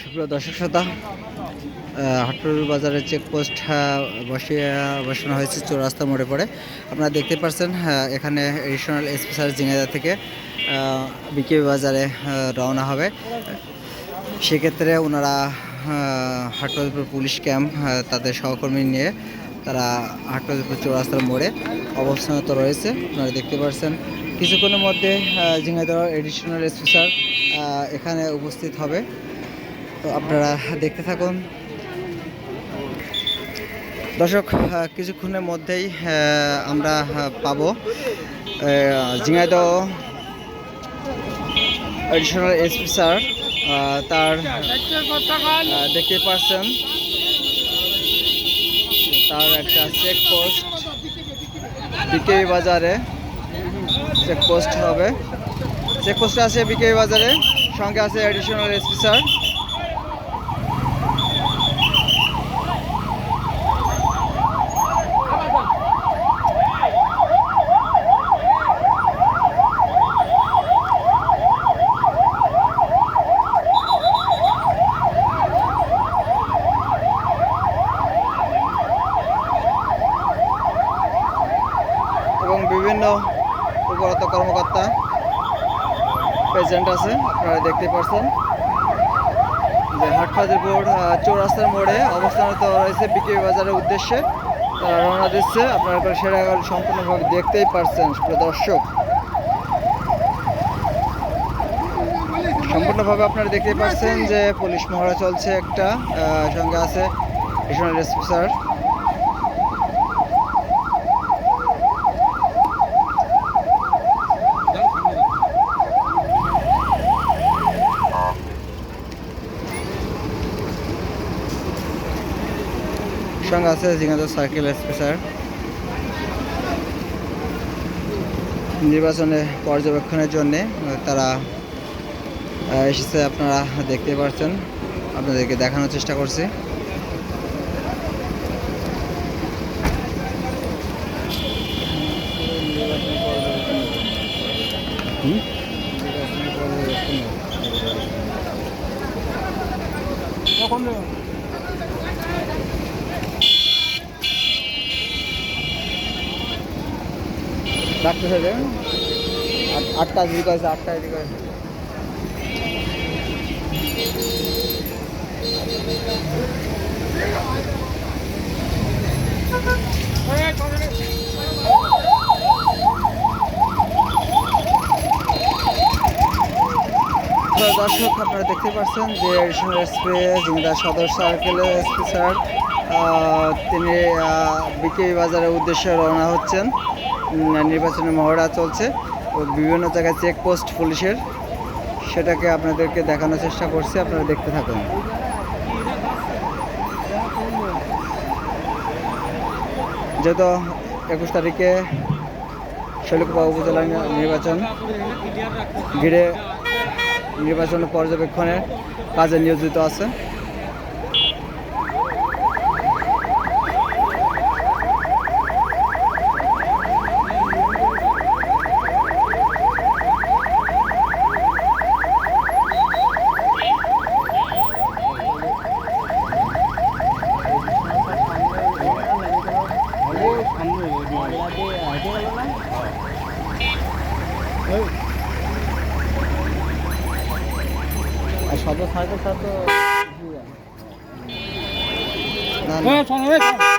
সুপ্রিয় দর্শক শ্রোতা হাটপুর বাজারের চেকপোস্ট বসিয়ে, বসানো হয়েছে চৌরাস্তা মোড়ে পড়ে। আপনারা দেখতে পাচ্ছেন এখানে এডিশনাল স্পেশাল জিঙ্গাদা থেকে বিকেবি বাজারে রওনা হবে। সেক্ষেত্রে ওনারা হাটবাজারপুর পুলিশ ক্যাম্প তাদের সহকর্মী নিয়ে তারা হাটবাজারপুর চৌরাস্তার মোড়ে অবস্থানত রয়েছে। আপনারা দেখতে পাচ্ছেন, কিছুক্ষণের মধ্যে জিঙ্গাদা এডিশনাল স্পেশাল এখানে উপস্থিত হবে। তো আপনারা দেখতে থাকুন। দর্শক কিছুক্ষণের মধ্যেই আমরা পাব জিঙ্গাইদ এডিশনাল এসপি স্যার তার দেখতে পাচ্ছেন তার একটা চেকপোস্ট বিকেবি বাজারে চেকপোস্ট হবে। চেকপোস্ট আছে বিকে বাজারে, সঙ্গে আছে এডিশনাল এসপি স্যার এবং বিভিন্ন উপরত কর্মকর্তা প্রেজেন্ট আছে, আপনারা দেখতে পাচ্ছেন যে হাটফাজিরপুর চৌরাস্তার মোড়ে অবস্থানত রয়েছে বিকেবি বাজারের উদ্দেশ্যে। তারা রওনা দিচ্ছে, আপনারা সেটা সম্পূর্ণভাবে দেখতেই পারছেন দর্শক। সম্পূর্ণভাবে আপনারা দেখতেই পাচ্ছেন যে পুলিশ মহড়া চলছে একটা সঙ্গে আছে এডিশনাল এসপি সঙ্গে আছে জিঙ্গাদা সার্কেল স্পেশাল। নির্বাচনে পর্যবেক্ষণের জন্য তারা এসেছে আপনারা দেখতে পাচ্ছেন আপনাদেরকে দেখানোর চেষ্টা করছি। হুম? ডাক্তার সাহেব আটটা দিকে আছে আটটা দিকে আছে। দর্শক, আপনারা দেখতে পাচ্ছেন যে এডিশনাল এসপি জিন্দা সদর সার্কেলের এসপি স্যার তিনি বিকেবি বাজারের উদ্দেশ্যে রওনা হচ্ছেন। উম, নির্বাচনী মহড়া চলছে। ও বিভিন্ন জায়গায় চেকপোস্ট পুলিশের। সেটাকে আপনাদেরকে দেখানোর চেষ্টা করছি। আপনারা দেখতে থাকুন। যেহেতু একুশ তারিখে শৈলকুপা উপজেলা নির্বাচন ঘিরে নির্বাচন পর্যবেক্ষণের কাজে নিয়োজিত আছে। সার্কেল স্যার তো না, না।